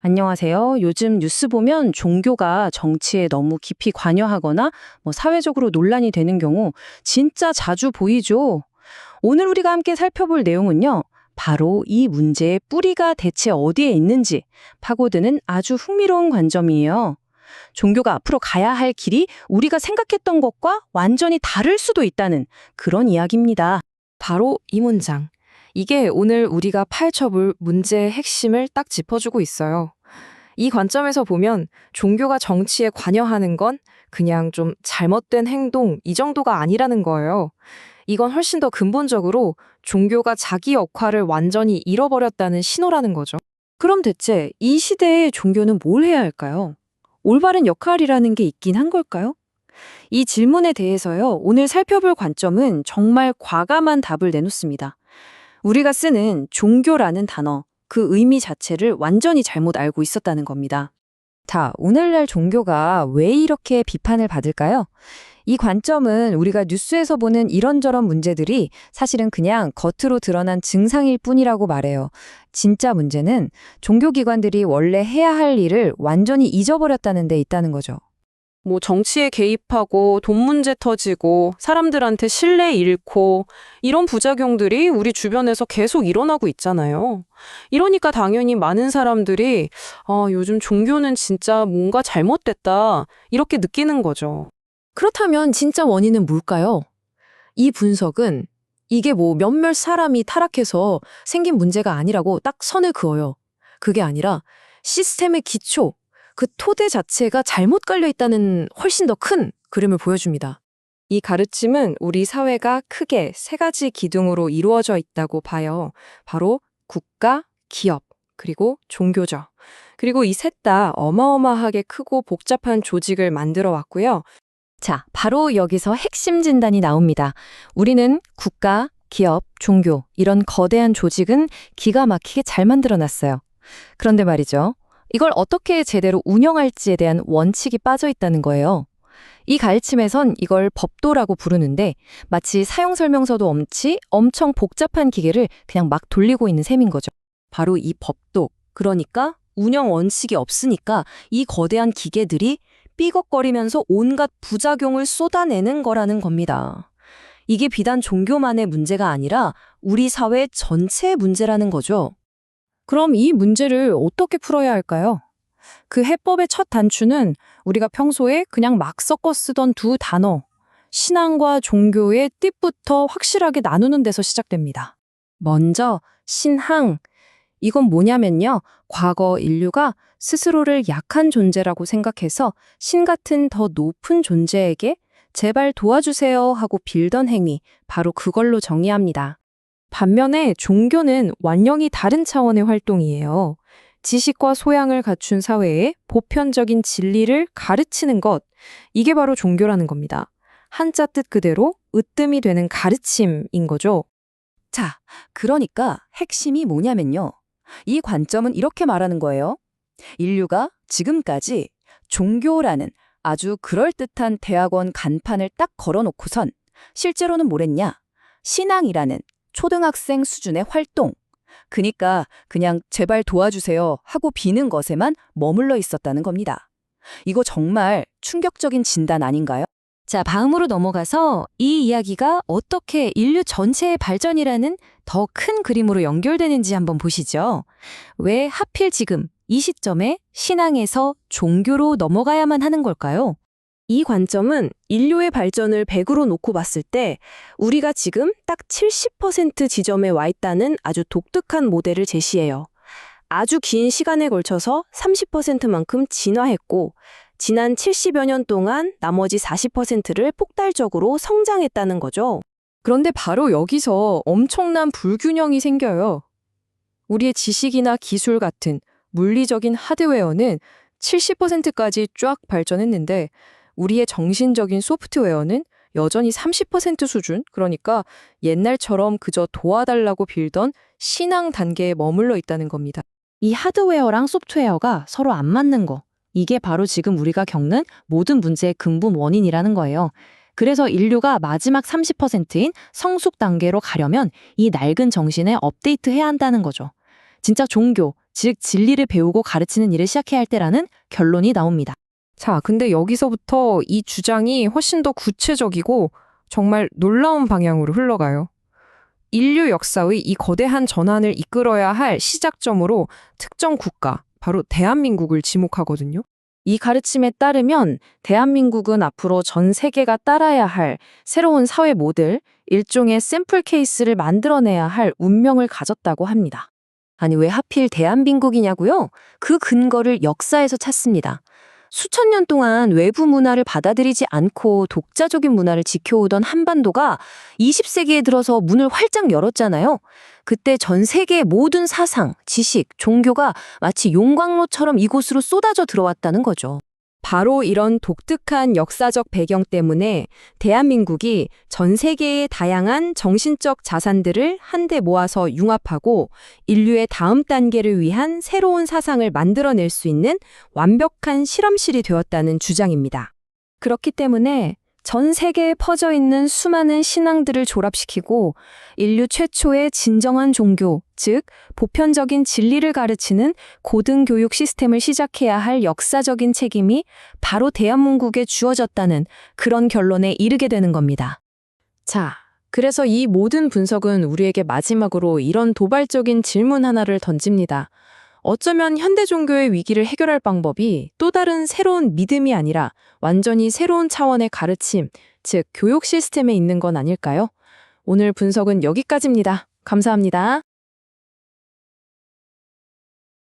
안녕하세요. 요즘 뉴스 보면 종교가 정치에 너무 깊이 관여하거나 뭐 사회적으로 논란이 되는 경우 진짜 자주 보이죠. 오늘 우리가 함께 살펴볼 내용은요. 바로 이 문제의 뿌리가 대체 어디에 있는지 파고드는 아주 흥미로운 관점이에요. 종교가 앞으로 가야 할 길이 우리가 생각했던 것과 완전히 다를 수도 있다는 그런 이야기입니다. 바로 이 문장. 이게 오늘 우리가 파헤쳐볼 문제의 핵심을 딱 짚어주고 있어요. 이 관점에서 보면 종교가 정치에 관여하는 건 그냥 좀 잘못된 행동 이 정도가 아니라는 거예요. 이건 훨씬 더 근본적으로 종교가 자기 역할을 완전히 잃어버렸다는 신호라는 거죠. 그럼 대체 이 시대의 종교는 뭘 해야 할까요? 올바른 역할이라는 게 있긴 한 걸까요? 이 질문에 대해서요, 오늘 살펴볼 관점은 정말 과감한 답을 내놓습니다. 우리가 쓰는 종교라는 단어, 그 의미 자체를 완전히 잘못 알고 있었다는 겁니다. 자, 오늘날 종교가 왜 이렇게 비판을 받을까요? 이 관점은 우리가 뉴스에서 보는 이런저런 문제들이 사실은 그냥 겉으로 드러난 증상일 뿐이라고 말해요. 진짜 문제는 종교기관들이 원래 해야 할 일을 완전히 잊어버렸다는 데 있다는 거죠. 뭐 정치에 개입하고 돈 문제 터지고 사람들한테 신뢰 잃고 이런 부작용들이 우리 주변에서 계속 일어나고 있잖아요. 이러니까 당연히 많은 사람들이 아, 요즘 종교는 진짜 뭔가 잘못됐다 이렇게 느끼는 거죠. 그렇다면 진짜 원인은 뭘까요? 이 분석은 이게 뭐 몇몇 사람이 타락해서 생긴 문제가 아니라고 딱 선을 그어요. 그게 아니라 시스템의 기초, 그 토대 자체가 잘못 깔려 있다는 훨씬 더 큰 그림을 보여줍니다. 이 가르침은 우리 사회가 크게 세 가지 기둥으로 이루어져 있다고 봐요. 바로 국가, 기업, 그리고 종교죠. 그리고 이 셋 다 어마어마하게 크고 복잡한 조직을 만들어 왔고요. 자, 바로 여기서 핵심 진단이 나옵니다. 우리는 국가, 기업, 종교, 이런 거대한 조직은 기가 막히게 잘 만들어 놨어요. 그런데 말이죠. 이걸 어떻게 제대로 운영할지에 대한 원칙이 빠져 있다는 거예요. 이 가르침에선 이걸 법도라고 부르는데 마치 사용 설명서도 없이 엄청 복잡한 기계를 그냥 막 돌리고 있는 셈인 거죠. 바로 이 법도, 그러니까 운영 원칙이 없으니까 이 거대한 기계들이 삐걱거리면서 온갖 부작용을 쏟아내는 거라는 겁니다. 이게 비단 종교만의 문제가 아니라 우리 사회 전체의 문제라는 거죠. 그럼 이 문제를 어떻게 풀어야 할까요? 그 해법의 첫 단추는 우리가 평소에 그냥 막 섞어 쓰던 두 단어, 신앙과 종교의 띠부터 확실하게 나누는 데서 시작됩니다. 먼저 신항. 이건 뭐냐면요. 과거 인류가 스스로를 약한 존재라고 생각해서 신 같은 더 높은 존재에게 제발 도와주세요 하고 빌던 행위, 바로 그걸로 정의합니다. 반면에 종교는 완전히 다른 차원의 활동이에요. 지식과 소양을 갖춘 사회에 보편적인 진리를 가르치는 것, 이게 바로 종교라는 겁니다. 한자 뜻 그대로 으뜸이 되는 가르침인 거죠. 자, 그러니까 핵심이 뭐냐면요. 이 관점은 이렇게 말하는 거예요. 인류가 지금까지 종교라는 아주 그럴듯한 대학원 간판을 딱 걸어놓고선 실제로는 뭐랬냐? 신앙이라는 초등학생 수준의 활동. 그니까 그냥 제발 도와주세요 하고 비는 것에만 머물러 있었다는 겁니다. 이거 정말 충격적인 진단 아닌가요? 자, 다음으로 넘어가서 이 이야기가 어떻게 인류 전체의 발전이라는 더 큰 그림으로 연결되는지 한번 보시죠. 왜 하필 지금 이 시점에 신앙에서 종교로 넘어가야만 하는 걸까요? 이 관점은 인류의 발전을 100으로 놓고 봤을 때 우리가 지금 딱 70% 지점에 와 있다는 아주 독특한 모델을 제시해요. 아주 긴 시간에 걸쳐서 30%만큼 진화했고 지난 70여 년 동안 나머지 40%를 폭발적으로 성장했다는 거죠. 그런데 바로 여기서 엄청난 불균형이 생겨요. 우리의 지식이나 기술 같은 물리적인 하드웨어는 70%까지 쫙 발전했는데 우리의 정신적인 소프트웨어는 여전히 30% 수준, 그러니까 옛날처럼 그저 도와달라고 빌던 신앙 단계에 머물러 있다는 겁니다. 이 하드웨어랑 소프트웨어가 서로 안 맞는 거. 이게 바로 지금 우리가 겪는 모든 문제의 근본 원인이라는 거예요. 그래서 인류가 마지막 30%인 성숙 단계로 가려면 이 낡은 정신에 업데이트 해야 한다는 거죠. 진짜 종교, 즉 진리를 배우고 가르치는 일을 시작해야 할 때라는 결론이 나옵니다. 자, 근데 여기서부터 이 주장이 훨씬 더 구체적이고 정말 놀라운 방향으로 흘러가요. 인류 역사의 이 거대한 전환을 이끌어야 할 시작점으로 특정 국가, 바로 대한민국을 지목하거든요. 이 가르침에 따르면 대한민국은 앞으로 전 세계가 따라야 할 새로운 사회 모델, 일종의 샘플 케이스를 만들어내야 할 운명을 가졌다고 합니다. 아니, 왜 하필 대한민국이냐고요? 그 근거를 역사에서 찾습니다. 수천 년 동안 외부 문화를 받아들이지 않고 독자적인 문화를 지켜오던 한반도가 20세기에 들어서 문을 활짝 열었잖아요. 그때 전 세계의 모든 사상, 지식, 종교가 마치 용광로처럼 이곳으로 쏟아져 들어왔다는 거죠. 바로 이런 독특한 역사적 배경 때문에 대한민국이 전 세계의 다양한 정신적 자산들을 한데 모아서 융합하고 인류의 다음 단계를 위한 새로운 사상을 만들어낼 수 있는 완벽한 실험실이 되었다는 주장입니다. 그렇기 때문에 전 세계에 퍼져 있는 수많은 신앙들을 졸업시키고 인류 최초의 진정한 종교, 즉 보편적인 진리를 가르치는 고등교육 시스템을 시작해야 할 역사적인 책임이 바로 대한민국에 주어졌다는 그런 결론에 이르게 되는 겁니다. 자, 그래서 이 모든 분석은 우리에게 마지막으로 이런 도발적인 질문 하나를 던집니다. 어쩌면 현대 종교의 위기를 해결할 방법이 또 다른 새로운 믿음이 아니라 완전히 새로운 차원의 가르침, 즉 교육 시스템에 있는 건 아닐까요? 오늘 분석은 여기까지입니다. 감사합니다.